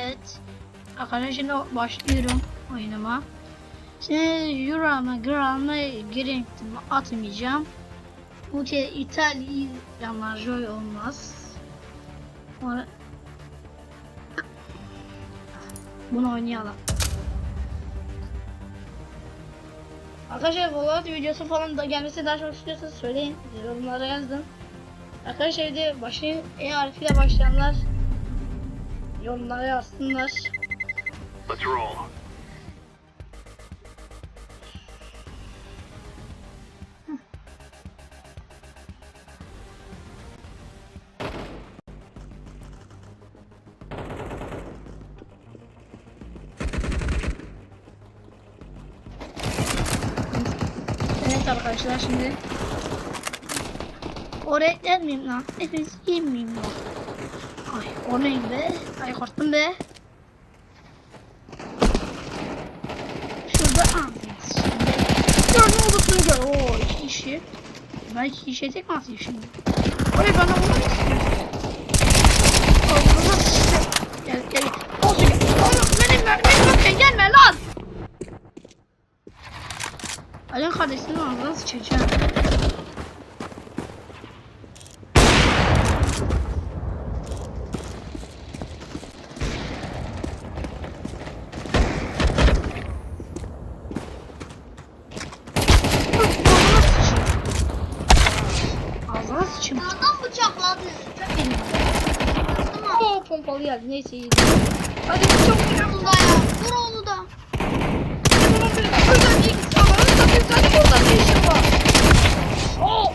Evet. Arkadaşlar başlıyorum oyunuma. Şimdi Euro mu Gram mı Grington mı atmayacağım. Bu kez İtalyanlar joy olmaz. Sonra... Bunu oynayalım. Arkadaşlar Valorant videosu falan da gelmesi daha çok istiyorsanız söyleyin. Yorumlara yazın. Arkadaşlar evde başı E harfiyle başlayanlar yorumlara yazsınlar. Let's roll. Evet arkadaşlar şimdi Oraya gelmeyeyim lan. Hepiniz yemeyeyim lan. O neydi be? Ay korktum be. Şurada anlayız şimdi. Gör ne olursun gör. Oo iki kişi. Ben iki kişiye tek mi atayım şimdi? Oraya bana mu istiyorsun? Allah'ına sıçtı. Gel gel. Olsun gel. Oğlum benim benim yokken gelme lan. Alın kardeşinin ağzına sıçacağım. Ağzına sıçayım. Adam Oo pompalı geldi. Neyse iyi. Hadi çok. Bunu da ya. Vur onu da. Buradan ilk sağlarını takıyoruz. Hadi buradan bir işim var. Oo.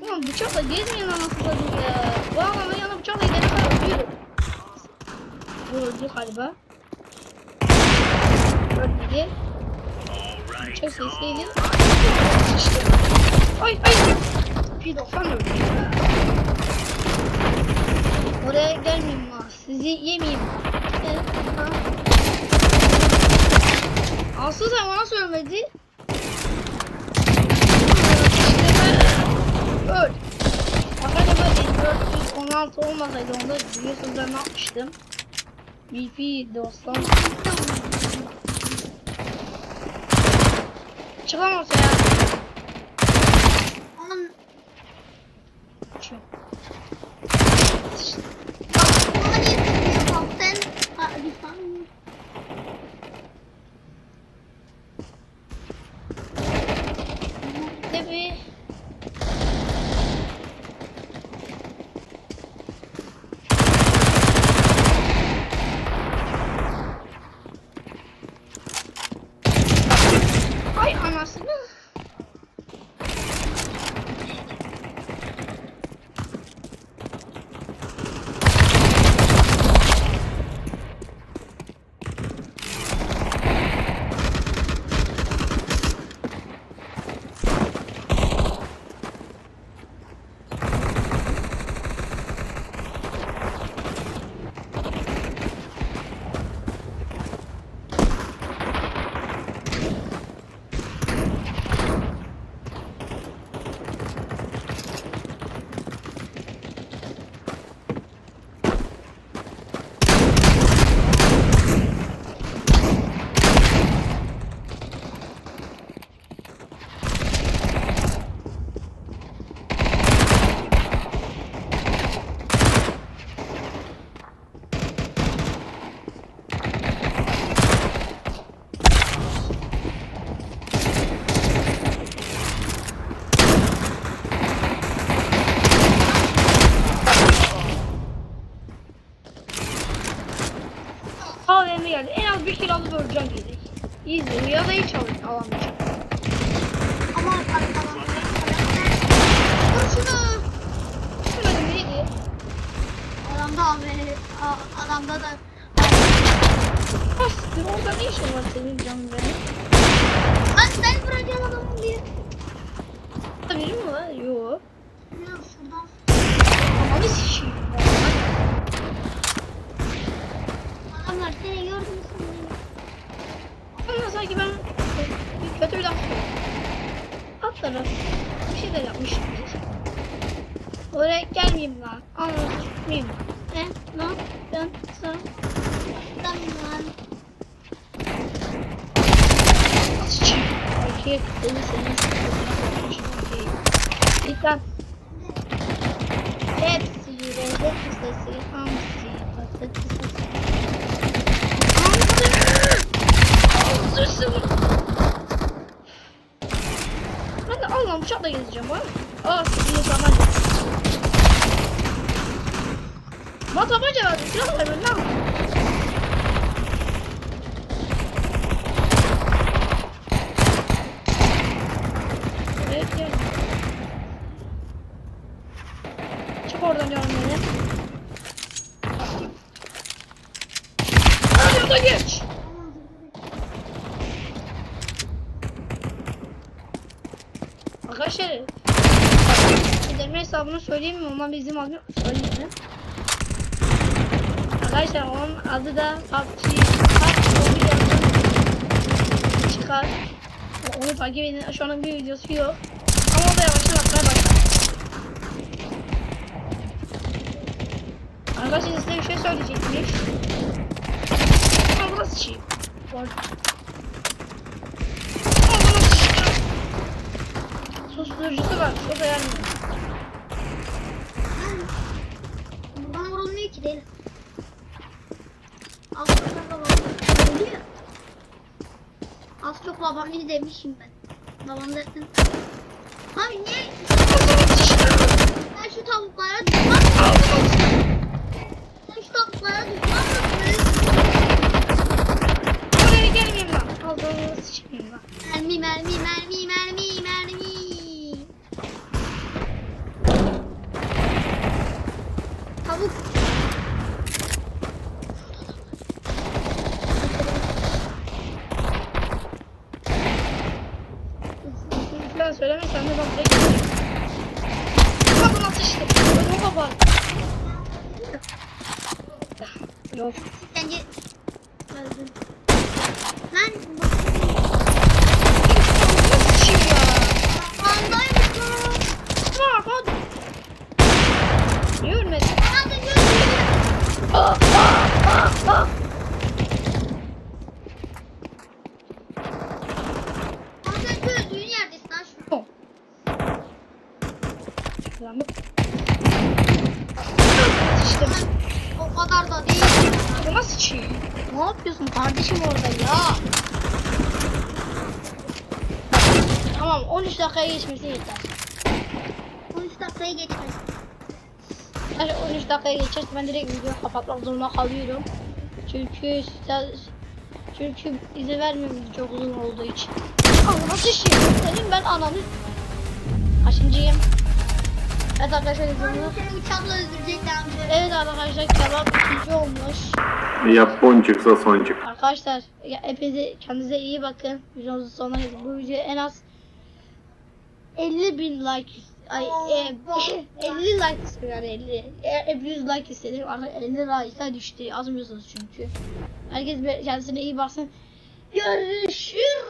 Ulan bıçakla gezmeyin anasını satayım ya. Bu adamın yanına bıçakla gidene kadar ölüyorum. Öldü galiba. Ölmedi. Bıçak sesiydi. Ay ay. P90 öldü. Oraya gelmeyeyim ha. Sizi yemeyeyim. Aslı sen bana söylemedi. Öl. Ben 416 olmasaydı onda biliyorsunuz ben ne yapmıştım. BP 90 Çıkamazsa ya. Onun Çık. Bana niye sıkıyorsun? Bak sen. Ha, bir saniye. Tabii. Ay anasını. AVM geldi. En az bir kill alıp öleceğim dedik. İzle ya da hiç al alamayacağım. Ama. Vur şunu. Şurada neydi? Adamda abi. Adamda da. Bastır orada ne işin var senin canım benim? Lan sen vuracaksın adamı diye. Biri mi var? Yok. Biliyorum şuradan. Ananı sikeyim. adamlar seni gördüm sanırım. Ama sanki ben kötü bir laf Atlarım. Bir şeyler yapmışım neyse. Oraya gelmeyeyim lan. Anladım. Miyim? E, ne yapıyorsun? Tamam. Sıçayım. Erkek deli seni sıkıntı. Dikkat. Hepsi yüreğe kısası hamsi patates Hamsi. Ben de Allah'ım bıçakla gezeceğim ha. Aa sıkıntı zaman. Bana tabanca verdim. Silah ver ben ne yapayım? Evet gel. Giderme hesabını söyleyeyim mi? Ondan bizim adı söyleyeyim mi? Arkadaşlar onun adı da PUBG çıkar. Onu takip edin. Şu an bir videosu yok. Ama o da yavaştan atmaya başlar. Arkadaşlar size bir şey söyleyecekmiş. Ama burası şey. Var. Ama Susturucusu var. Çok önemli. Buradan vurulmuyor ki deli. Az çok babam oluyor. Az çok babam beni demişim ben. Babam dersin. Abi ne? Ben şu tavuklara düşman Ben şu tavuklara düşman mısın? Oraya gelmeyeyim lan. Aldığını sıçmayayım lan. Mermi mermi mermi mermi mermi. Tavuk. Ben söylemesem de ben direkt gideceğim. Bakın atıştı. Ödümü kapat. Yok. Öldüm. Lan bu Nasıl sıçayım ya? andaymış lan. Bak hadi. Niye ölmedin? Hadi gözüküyor. Ah ah ah ah. Sen gözlüğün yerdesin lan şu. Yok. Lan bu. İşte O kadar da değil. bu nasıl sıçayım? Yapıyorsun kardeşim orada ya? Tamam 13 dakikaya geçmesi yeter. 13 dakikayı geçmez. Her 13 dakikaya geçerse ben direkt video kapatmak zorunda kalıyorum. Çünkü çünkü izin vermiyorum çok uzun olduğu için. Allah sıçayım. Senin ben ananı. Kaçıncıyım? Evet arkadaşlar videomuz. Seni uçakla öldürecekler. Evet arkadaşlar kebap ikinci olmuş. Japoncuksa soncuk. Arkadaşlar ya, hepinize kendinize iyi bakın. Videomuzun sonuna geldik. Bu videoya en az 50 bin like ay e, 50 like istedim yani 50 e, 100 like istedim artık 50 like'a düştü yazmıyorsunuz çünkü herkes bir- kendisine iyi baksın görüşürüz